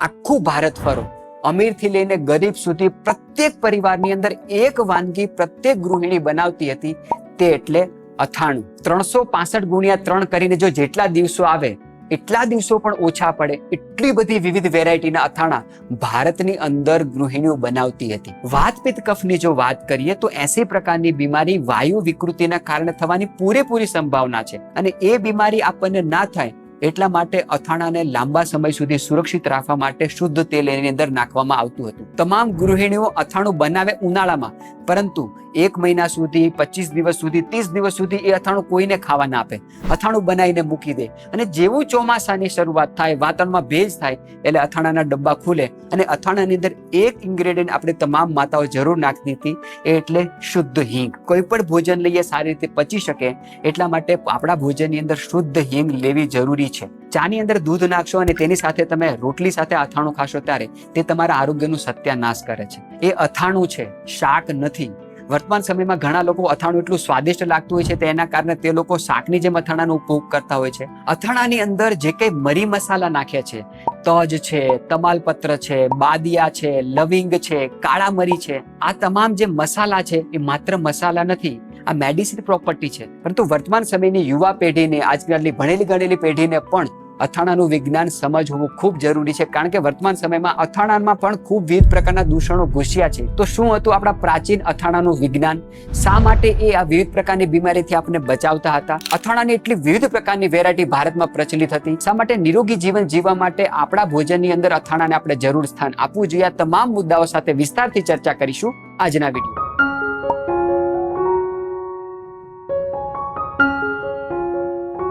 આખું ભારત ફરો. અમીરથી લઈને ગરીબ સુધી પ્રત્યેક પરિવારની અંદર એક વાનગી પ્રત્યેક ગૃહિણી બનાવતી હતી તે એટલે અથાણું. ત્રણસો પાસઠ ગુણ્યા ત્રણ કરીને જો જેટલા દિવસો આવે, એટલા દિવસો પણ ઓછા પડે એટલી બધી વિવિધ વેરાયટીના અથાણા ભારતની અંદર ગૃહિણીઓ બનાવતી હતી. વાત પિત્ત કફની જો વાત કરીએ તો એસી પ્રકારની બીમારી વાયુ વિકૃતિના કારણે થવાની પૂરેપૂરી સંભાવના છે અને એ બીમારી આપણને ના થાય એટલા માટે અથાણાને લાંબા સમય સુધી સુરક્ષિત રાખવા માટે શુદ્ધ તેલ એની અંદર નાખવામાં આવતું હતું. તમામ ગૃહિણીઓ અથાણું બનાવે ઉનાળામાં, પરંતુ એક મહિના સુધી, પચીસ દિવસ સુધી, ત્રીસ દિવસ સુધી એ અથાણું કોઈને ખાવા ના આપે. અથાણું બનાવીને મૂકી દે. અને જેવું ચોમાસાની શરૂઆત થાય, વાતાવરણમાં ભેજ થાય, એટલે અથાણાના ડબ્બા ખુલે અને અથાણાની અંદર એક ઇન્ગ્રેડિયન્ટ આપણે તમામ માતાઓ જરૂર નાખતી હતી એટલે શુદ્ધ હિંગ. કોઈ પણ ભોજન લઈએ સારી રીતે પચી શકે, એટલા માટે આપણા ભોજનની અંદર શુદ્ધ હિંગ લેવી જરૂરી છે. ચાની અંદર દૂધ નાખશો અને તેની સાથે તમે રોટલી સાથે અથાણું ખાશો ત્યારે તે તમારા આરોગ્યનું સત્યાનાશ કરે છે. એ અથાણું છે, શાક નથી. વર્તમાન સમયમાં ઘણા લોકો અથાણું એટલું સ્વાદિષ્ટ લાગતું હોય છે તેના કારણે તે લોકો શાકની જેમ અથાણાનો ઉપયોગ કરતા હોય છે. અથાણાની અંદર જે કંઈ મરી મસાલા નાખ્યા છે, તજ છે, તમાલપત્ર છે, બાદિયા છે, લવિંગ છે, કાળા મરી છે, આ તમામ જે મસાલા છે એ માત્ર મસાલા નથી આ મેડિસિન પ્રોપર્ટી છે. પરંતુ વર્તમાન સમયની યુવા પેઢીને, આજકાલની ભણેલી ગણેલી પેઢીને પણ અથાણાનું વિજ્ઞાન સમજવું ખૂબ જરૂરી છે. કારણ કે વર્તમાન સમયમાં અથાણામાં પણ ખૂબ વિવિધ પ્રકારના દૂષણો ઘૂસ્યા છે. તો શું હતું આપણા પ્રાચીન અથાણાનું વિજ્ઞાન? શા માટે એ આ વિવિધ પ્રકારની બીમારીથી આપણને બચાવતા હતા? અથાણાની એટલી વિવિધ પ્રકારની વેરાયટી ભારતમાં પ્રચલિત હતી. શા માટે નિરોગી જીવન જીવવા માટે આપણા ભોજનની અંદર અથાણાને આપણે જરૂર સ્થાન આપવું જોઈએ? તમામ મુદ્દાઓ સાથે વિસ્તારથી ચર્ચા કરીશું આજના વીડિયો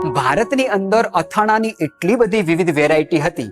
ભારતની અંદર અથાણાની એટલી બધી વિવિધ વેરાયટી હતી.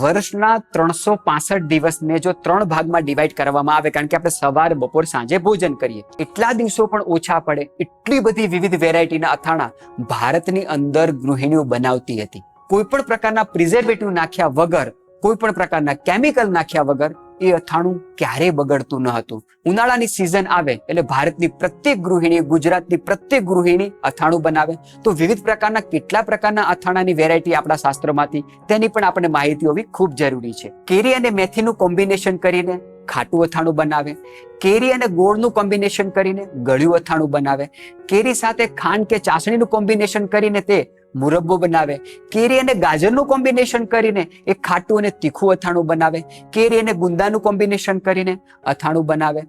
વર્ષના ત્રણસો પાસઠ દિવસને જો ત્રણ ભાગમાં ડિવાઈડ કરવામાં આવે, કારણ કે આપણે સવાર, બપોર, સાંજે ભોજન કરીએ. એટલા દિવસો પણ ઓછા પડે, એટલી બધી વિવિધ વેરાયટીના અથાણા ભારતની અંદર ગૃહિણીઓ બનાવતી હતી. કોઈ પણ પ્રકારના પ્રિઝર્વેટિવ નાખ્યા વગર, કોઈ પણ પ્રકારના કેમિકલ નાખ્યા વગર એ અથાણું ક્યારેય બગડતું ન હતું. ઉનાળાની સિઝન આવે એટલે ભારતની પ્રત્યેક ગૃહિણી, ગુજરાતની પ્રત્યેક ગૃહિણી અથાણું બનાવે. તો વિવિધ પ્રકારના, કેટલા પ્રકારના અથાણાની વેરાયટી આપણા શાસ્ત્રોમાંથી, તેની પણ આપણે માહિતી હોવી ખૂબ જરૂરી છે. કેરી અને મેથીનું કોમ્બિનેશન કરીને ખાટું અથાણું બનાવે. કેરી અને ગોળનું કોમ્બિનેશન કરીને ગળ્યું અથાણું બનાવે. કેરી સાથે ખાંડ કે ચાસણીનું કોમ્બિનેશન કરીને તે મુરબ્બો બનાવે. કેરી અને ગાજરનું કોમ્બિનેશન કરીને એ ખાટું અને તીખું અથાણું બનાવે. કેરી અને ગુંદાનું કોમ્બિનેશન કરીને અથાણું બનાવે.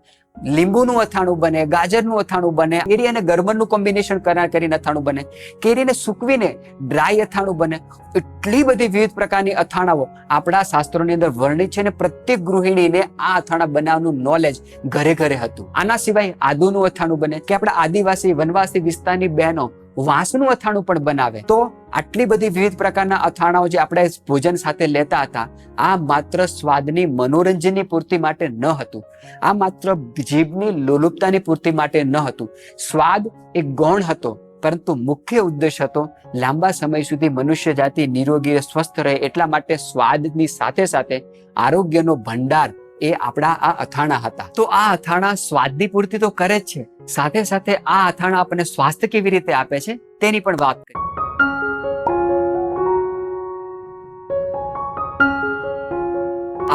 લીંબુનું અથાણું બને, ગાજરનું અથાણું બને, કેરી અને ગરબરનું કોમ્બિનેશન કરીને અથાણું બને. કેરીને સૂકવીને ડ્રાય અથાણું બને. એટલી બધી વિવિધ પ્રકારની અથાણાઓ આપણા શાસ્ત્રોની અંદર વર્ણિત છે અને પ્રત્યેક ગૃહિણીને આ અથાણા બનાવવાનું નોલેજ ઘરે ઘરે હતું. આના સિવાય આદુનું અથાણું બને. કે આપણા આદિવાસી વનવાસી વિસ્તારની બહેનો વાંસનું અથાણું પણ બનાવે. તો આટલી બધી વિવિધ પ્રકારના અથાણાઓ જે આપણે ભોજન સાથે લેતા હતા, આ માત્ર સ્વાદની મનોરંજનની પૂર્તિ માટે ન હતું. આ માત્ર જીભની લોલુપતાની પૂર્તિ માટે ન હતું. સ્વાદ એ ગૌણ હતો, પરંતુ મુખ્ય ઉદ્દેશ હતો લાંબા સમય સુધી મનુષ્ય જાતિ નિરોગી સ્વસ્થ રહે એટલા માટે સ્વાદની સાથે સાથે આરોગ્યનો ભંડાર એ આપણા આ અથાણા હતા. તો આ અથાણા સ્વાદની પૂર્તિ તો કરે જ છે. સાથે સાથે આ અથાણા આપણને સ્વાસ્થ્ય કેવી રીતે આપે છે તેની પણ વાત કરી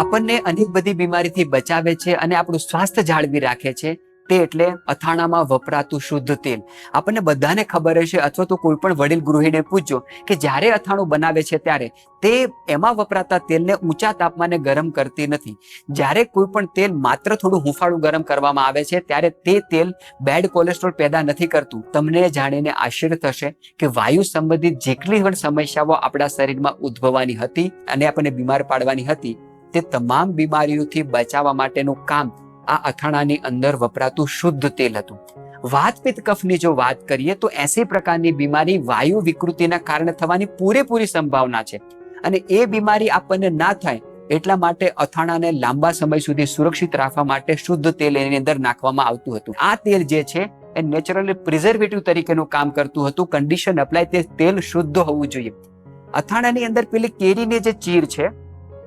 આપણને અનેક બધી બીમારીથી બચાવે છે અને આપણું સ્વાસ્થ્ય જાળવી રાખે છે. તે એટલે અથાણામાં વપરાતું શુદ્ધ તેલ. આપણને બધાને ખબર હશે અથવા તો કોઈ પણ વડીલ ગૃહિણીને પૂછજો કે જ્યારે અથાણું બનાવે છે ત્યારે તે એમાં વપરાતા તેલને ઊંચા તાપમાને ગરમ કરતી નથી. જ્યારે કોઈ પણ તેલ માત્ર થોડું હુંફાળું ગરમ કરવામાં આવે છે ત્યારે તે તેલ બેડ કોલેસ્ટ્રોલ પેદા નથી કરતું. તમને જાણીને આશ્ચર્ય થશે કે વાયુ સંબંધિત જેટલી પણ સમસ્યાઓ આપણા શરીરમાં ઉદ્ભવવાની હતી અને આપણને બીમાર પાડવાની હતી તે તમામ બીમારીઓથી બચાવવા માટેનું કામ આ અથાણાની અંદર વપરાતું શુદ્ધ તેલ હતું. વાત પિત્ત કફની જો વાત કરીએ તો એસી પ્રકારની બીમારી વાયુ વિકૃતિના કારણે થવાની પૂરેપૂરી સંભાવના છે. અને એ બીમારી આપણને ના થાય એટલા માટે અથાણાને લાંબા સમય સુધી સુરક્ષિત રાખવા માટે શુદ્ધ તેલ એની અંદર નાખવામાં આવતું હતું. આ તેલ જે છે એ નેચરલી પ્રિઝર્વેટિવ તરીકેનું કામ કરતું હતું. કન્ડિશન અપ્લાય તે તેલ શુદ્ધ હોવું જોઈએ. અથાણાની અંદર પેલી કેરીની જે ચીર છે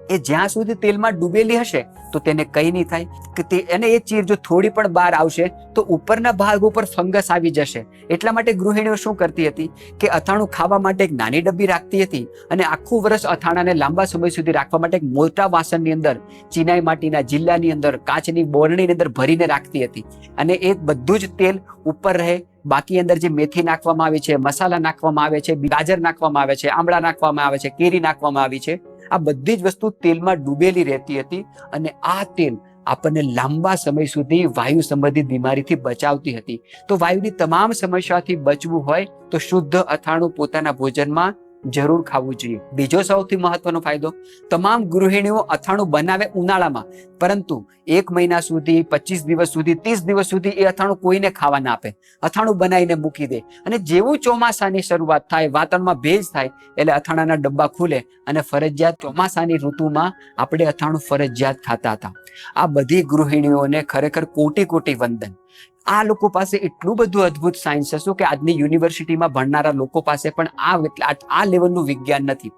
એ જ્યાં સુધી તેલમાં ડૂબેલી હશે, તો તેને કઈ નહીં થાય. કે તે એને એ ચીર જો થોડી પણ બહાર આવશે, તો ઉપરના ભાગ ઉપર ફંગસ આવી જશે. એટલા માટે ગૃહિણીઓ શું કરતી હતી? કે અથાણું ખાવા માટે એક નાની ડબ્બી રાખતી હતી અને આખું વર્ષ અથાણાને લાંબા સમય સુધી રાખવા માટે એક મોટા વાસણની અંદર, ચિનાઈ માટીના જિલ્લાની અંદર, કાચની બોરણીની અંદર ભરીને રાખતી હતી. અને એ બધું જ તેલ ઉપર રહે. બાકી અંદર જે મેથી નાખવામાં આવી છે, મસાલા નાખવામાં આવે છે, ગાજર નાખવામાં આવે છે, આમળા નાખવામાં આવે છે, કેરી નાખવામાં આવી છે. આ બધી જ વસ્તુ તેલમાં ડૂબેલી રહેતી હતી અને આ તેલ આપણને લાંબા સમય સુધી વાયુ સંબંધિત બીમારીથી બચાવતી હતી. તો વાયુની તમામ સમસ્યાથી બચવું હોય તો શુદ્ધ અથાણું પોતાના ભોજનમાં જરૂર ખાવું જોઈએ. બીજો સૌથી મહત્વનો ફાયદો, તમામ ગૃહિણીઓ અથાણું બનાવે ઉનાળામાં, પરંતુ એક મહિના સુધી, પચીસ દિવસ સુધી, ત્રીસ દિવસ સુધી એ અથાણું કોઈને ખાવા ના આપે. અથાણું બનાવીને મૂકી દે. અને જેવું ચોમાસાની શરૂઆત થાય, વાતાવરણમાં ભેજ થાય, એટલે અથાણાના ડબ્બા ખુલે અને ફરજિયાત ચોમાસાની ઋતુમાં આપણે અથાણું ફરજિયાત ખાતા હતા. આ બધી ગૃહિણીઓને ખરેખર કોટી કોટી વંદન. આ લોકો પાસે એટલું બધું અદ્ભુત સાયન્સ હશું કે આજની યુનિવર્સિટીમાં ભણનારા લોકો પાસે પણ આ આ લેવલનું વિજ્ઞાન નથી.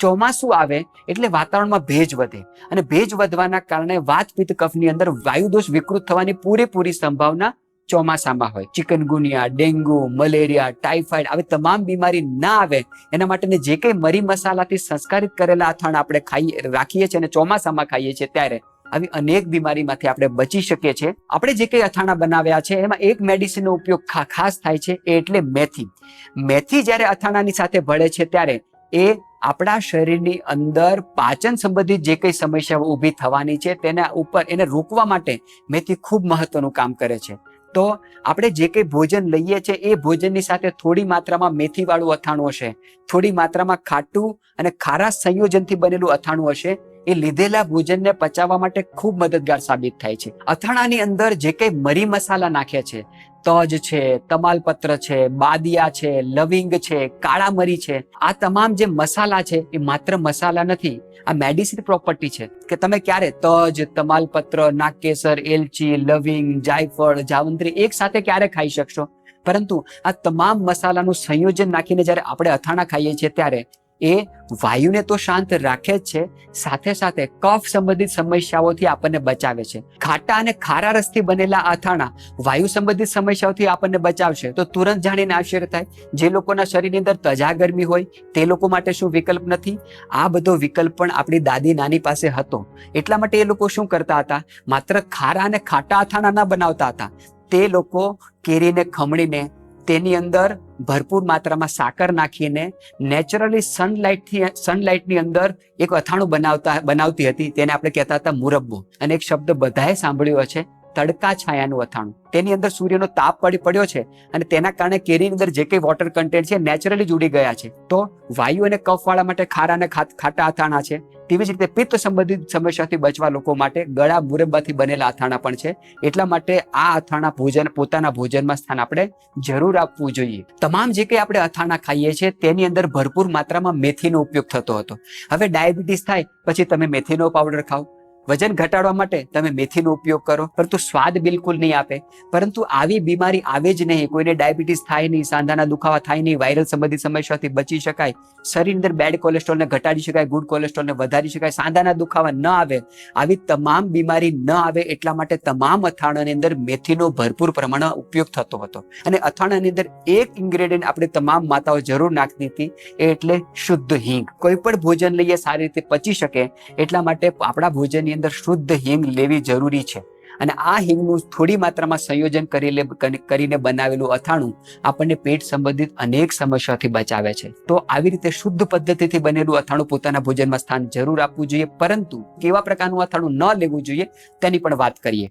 ચોમાસું આવે એટલે વાતાવરણમાં ભેજ વધે અને ભેજ વધવાના કારણે વાત પિત્ત કફની અંદર વાયુદોષ વિકૃત થવાની પૂરેપૂરી સંભાવના ચોમાસામાં હોય. ચિકનગુનિયા, ડેન્ગુ, મલેરિયા ટાઇફાઇડ આવી તમામ બીમારી ના આવે એના માટે જે કંઈ મરી મસાલાથી સંસ્કારિત કરેલા અથાણ આપણે ખાઈએ રાખીએ છીએ અને ચોમાસામાં ખાઈએ છીએ ત્યારે આવી અનેક બીમારીમાંથી આપણે બચી શકીએ છીએ. આપણે જે કંઈ અથાણા બનાવ્યા છે, એમાં એક મેડિસિનનો ઉપયોગ ખાસ થાય છે, એ એટલે મેથી. મેથી જ્યારે અથાણાની સાથે ભળે છે, ત્યારે એ આપણા શરીરની અંદર પાચન સંબંધિત જે કંઈ સમસ્યાઓ ઊભી થવાની છે, તેના ઉપર એને રોકવા માટે મેથી ખૂબ મહત્વનું કામ કરે છે. તો આપણે જે કંઈ ભોજન લઈએ છીએ એ ભોજનની સાથે થોડી માત્રામાં મેથીવાળું અથાણું હશે. થોડી માત્રામાં ખાટું અને ખારા સંયોજનથી બનેલું અથાણું હશે. એ લીધેલા ભોજનને પચાવવા માટે ખૂબ મદદગાર સાબિત થાય છે. અથાણાની અંદર જે કંઈ મરી મસાલા નાખ્યા છે, તજ છે, તમાલપત્ર છે, બાદિયા છે, લવિંગ છે, કાળા મરી છે, આ તમામ જે મસાલા છે એ માત્ર મસાલા નથી, આ મેડિસિન પ્રોપર્ટી છે. કે તમે ક્યારે તજ, તમાલપત્ર, નાગકેસર, એલચી, લવિંગ, જાયફળ, જાવંત્રી એક સાથે ક્યારે ખાઈ શકશો? પરંતુ આ તમામ મસાલાનું સંયોજન નાખીને જ્યારે આપણે અથાણા ખાઈએ છીએ ત્યારે એ વાયુને તો શાંત રાખે જ છે, સાથે સાથે કફ સંબંધિત સમસ્યાઓથી આપણને બચાવે છે. ખાટા અને ખારા રસથી બનેલા અથાણા વાયુ સંબંધિત સમસ્યાઓથી આપણને બચાવશે. તો તુરંત જાણીને આશ્ચર્ય થાય જે લોકોના શરીરની અંદર તજા ગરમી હોય, તે લોકો માટે શું વિકલ્પ નથી? આ બધો વિકલ્પ પણ આપણી દાદી નાની પાસે હતો. એટલા માટે એ લોકો શું કરતા હતા? માત્ર ખારા અને ખાટા અથાણા ના બનાવતા હતા. તે લોકો કેરીને, ખમણીને તેની અંદર ભરપૂર માત્રામાં સાકર નાખીને નેચરલી સનલાઇટથી સનલાઇટની અંદર એક અથાણું બનાવતા બનાવતી હતી, તેને આપણે કહેતા હતા મુરબ્બો. અને એક શબ્દ બધાએ સાંભળ્યો છે તડકા છાયાનું અથાણું. તેની અંદર સૂર્યનો તાપ પડી પડ્યો છે અને તેના કારણે કેરીની અંદર જે કંઈ વોટર કન્ટેન્ટ છે નેચરલી જ ઉડી ગયા છે. તો વાયુ અને કફ વાળા માટે ખારા અને ખાટા અથાણા છે. તેવી જ રીતે પિત્ત સંબંધિત સમસ્યાથી બચવા લોકો માટે ગળા મુરબ્બાથી બનેલા અથાણા પણ છે. એટલા માટે આ અથાણા ભોજન, પોતાના ભોજનમાં સ્થાન આપણે જરૂર આપવું જોઈએ. તમામ જે કંઈ આપણે અથાણા ખાઈએ છીએ તેની અંદર ભરપૂર માત્રામાં મેથીનો ઉપયોગ થતો હતો. હવે ડાયાબિટીસ થાય, પછી તમે મેથીનો પાવડર ખાઓ. વજન ઘટાડવા માટે તમે મેથીનો ઉપયોગ કરો, પરંતુ સ્વાદ બિલકુલ નહીં આપે. પરંતુ આવી બીમારી આવે જ નહીં. કોઈને ડાયાબિટીસ થાય નહીં, સાંધાના દુખાવા થાય નહીં, વાયરલ સંબંધિત સમસ્યાથી બચી શકાય. શરીરની અંદર બેડ કોલેસ્ટ્રોલને ઘટાડી શકાય ગુડ કોલેસ્ટ્રોલને વધારી શકાય, સાંધાના દુખાવા ન આવે. આવી તમામ બીમારી ન આવે એટલા માટે તમામ અથાણાની અંદર મેથીનો ભરપૂર પ્રમાણમાં ઉપયોગ થતો હતો. અને અથાણાની અંદર એક ઇન્ગ્રેડિયન્ટ આપણે તમામ માતાઓ જરૂર નાખતી હતી એટલે શુદ્ધ હિંગ. કોઈ પણ ભોજન લઈએ સારી રીતે પચી શકે, એટલા માટે આપણા ભોજનની અંદર શુદ્ધ હિંગ લેવી જરૂરી છે. અને આ હિંગનું થોડી માત્રામાં સંયોજન કરી કરીને બનાવેલું અથાણું આપણને પેટ સંબંધિત અનેક સમસ્યાઓથી બચાવે છે. તો આવી રીતે શુદ્ધ પદ્ધતિથી બનેલું અથાણું પોતાના ભોજનમાં સ્થાન જરૂર આપવું જોઈએ. પરંતુ કેવા પ્રકારનું અથાણું ન લેવું જોઈએ તેની પણ વાત કરીએ.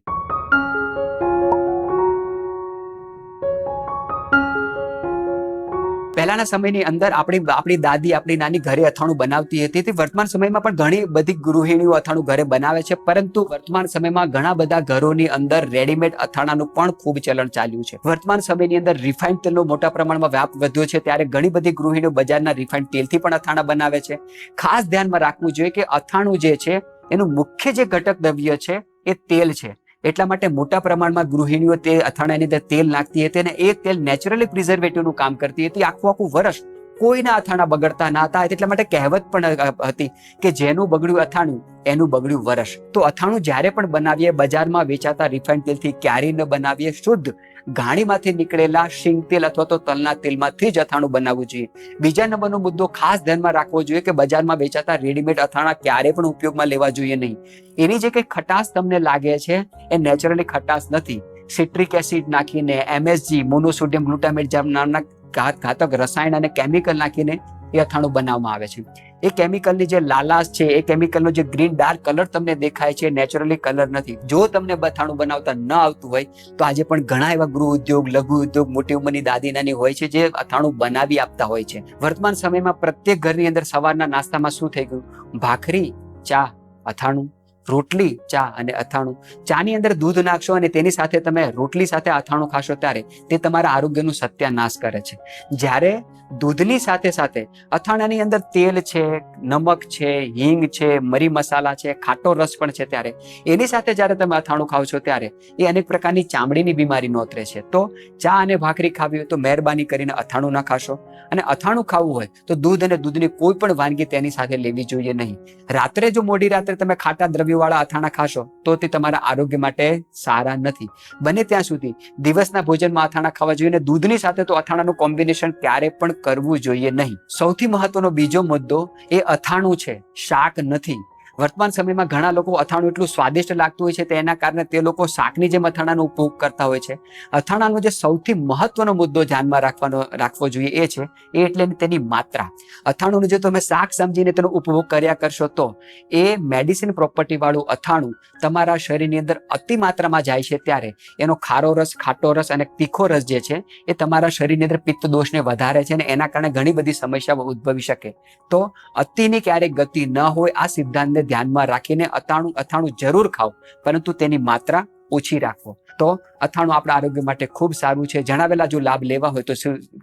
પહેલાના સમયની અંદર આપણી આપણી દાદી, આપણી નાની ઘરે અથાણું બનાવતી હતી. તે વર્તમાન સમયમાં પણ ઘણી બધી ગૃહિણીઓ અથાણું ઘરે બનાવે છે. પરંતુ વર્તમાન સમયમાં ઘણા બધા ઘરોની અંદર રેડીમેડ અથાણાનું પણ ખૂબ ચલણ ચાલ્યું છે. વર્તમાન સમયની અંદર રિફાઇન્ડ તેલનો મોટા પ્રમાણમાં વ્યાપ વધ્યો છે. ત્યારે ઘણી બધી ગૃહિણીઓ બજારના રિફાઇન્ડ તેલથી પણ અથાણા બનાવે છે. ખાસ ધ્યાનમાં રાખવું જોઈએ કે અથાણું જે છે, એનું મુખ્ય જે ઘટક દ્રવ્ય છે, એ તેલ છે. એટલા માટે મોટા પ્રમાણમાં ગૃહિણીઓ તે અથાણાની અંદર તેલ નાખતી હતી અને એ તેલ નેચરલી પ્રિઝર્વેટિવનું કામ કરતી હતી આખું આખું વર્ષ. કોઈના અથાણા બગડતા ના હતા એટલા માટે કહેવત પણ હતી કે જેનું બગડ્યું અથાણું, એનું બગડ્યું વરસ. તો અથાણું જ્યારે પણ બનાવીએ, બજારમાં વેચાતા રિફાઇન્ડ તેલથી ક્યારેય ન બનાવીએ, શુદ્ધ ઘાણીમાંથી નીકળેલા શિંગ તેલ અથવા તો તલના તેલમાંથી જ અથાણું બનાવવું જોઈએ. બીજા નંબરનો મુદ્દો ખાસ ધ્યાનમાં રાખવો જોઈએ કે બજારમાં વેચાતા રેડીમેડ અથાણા ક્યારે પણ ઉપયોગમાં લેવા જોઈએ નહીં. એની જે કંઈ ખટાશ તમને લાગે છે, એ નેચરલી ખટાશ નથી. સિટ્રિક એસિડ નાખીને એમએસજી મોનોસોડિયમ ગ્લુટામેટ જેમ નામના ઘાતક રસાયણ અને કેમિકલ નાખીને એ અથાણું બનાવવામાં આવે છે. એ કેમિકલની જે લાલાશ છે, એ કેમિકલનો જે ગ્રીન ડાર્ક કલર તમને દેખાય છે નેચરલી કલર નથી. જો તમને અથાણું બનાવતા ન આવતું હોય, તો આજે પણ ઘણા એવા ગૃહ ઉદ્યોગ, લઘુ ઉદ્યોગ, મોટી ઉંમરની દાદી નાની હોય છે, જે અથાણું બનાવી આપતા હોય છે. વર્તમાન સમયમાં પ્રત્યેક ઘરની અંદર સવારના નાસ્તામાં શું થઈ ગયું? ભાખરી, ચા, અથાણું રોટલી, ચા અને અથાણું. ચાની અંદર દૂધ નાખશો અને તેની સાથે તમે રોટલી સાથે અથાણું ખાશો ત્યારે તે તમારા આરોગ્યનું સત્યાનાશ કરે છે. જ્યારે દૂધની સાથે સાથે અથાણાની અંદર તેલ છે, નમક છે, હિંગ છે, મરી મસાલા છે, ખાટો રસ પણ છે ત્યારે એની સાથે જ્યારે તમે અથાણું ખાવ છો ત્યારે એ અનેક પ્રકારની ચામડીની બીમારી નોતરે છે. તો ચા અને ભાખરી ખાવી હોય તો મહેરબાની કરીને અથાણું ના ખાશો. અને અથાણું ખાવું હોય તો દૂધ અને દૂધની કોઈ પણ વાનગી તેની સાથે લેવી જોઈએ નહીં. રાત્રે જો મોડી રાત્રે તમે ખાટા દ્રવ્યવાળા અથાણા ખાશો, તો તે તમારા આરોગ્ય માટે સારા નથી. બને ત્યાં સુધી દિવસના ભોજનમાં અથાણા ખાવા જોઈએ અને દૂધની સાથે તો અથાણાનું કોમ્બિનેશન ક્યારે પણ કરવું જોઈએ નહીં. સૌથી મહત્વનો બીજો મુદ્દો એ અથાણું છે, શાક નથી. વર્તમાન સમયમાં ઘણા લોકો અથાણું એટલું સ્વાદિષ્ટ લાગતું હોય છે તેના કારણે તે લોકો શાકની જેમ અથાણાનો ઉપયોગ કરતા હોય છે. અથાણાનો જે સૌથી મહત્વનો મુદ્દો ધ્યાનમાં રાખવાનો, રાખવો જોઈએ એ છે, એ એટલે તેની માત્રા. અથાણુંનું જો તમે શાક સમજીને તેનો ઉપભોગ કર્યા કરશો તો એ મેડિસિન પ્રોપર્ટી વાળું અથાણું તમારા શરીરની અંદર અતિ માત્રામાં જાય છે ત્યારે એનો ખારો રસ, ખાટો રસ અને તીખો રસ જે છે એ તમારા શરીરની અંદર પિત્ત દોષને વધારે છે અને એના કારણે ઘણી બધી સમસ્યાઓ ઉદ્ભવી શકે. તો અતિની ક્યારેક ગતિ ન હોય આ સિદ્ધાંતને ધ્યાનમાં રાખીને અથાણું અથાણું જરૂર ખાઓ, પરંતુ તેની માત્રા ઓછી રાખો. તો અથાણું આપણા આરોગ્ય માટે ખૂબ સારું છે. જણાવેલા જો લાભ લેવા હોય તો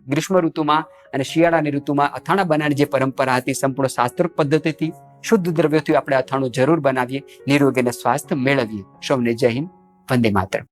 ગ્રીષ્મ ઋતુમાં અને શિયાળાની ઋતુમાં અથાણા બનાવવાની જે પરંપરા હતી, સંપૂર્ણ શાસ્ત્રોક પદ્ધતિથી, શુદ્ધ દ્રવ્યોથી આપણે અથાણું જરૂર બનાવીએ, નિરોગી અને સ્વાસ્થ્ય મેળવીએ. સૌને જય હિન્દ. વંદે માતરમ.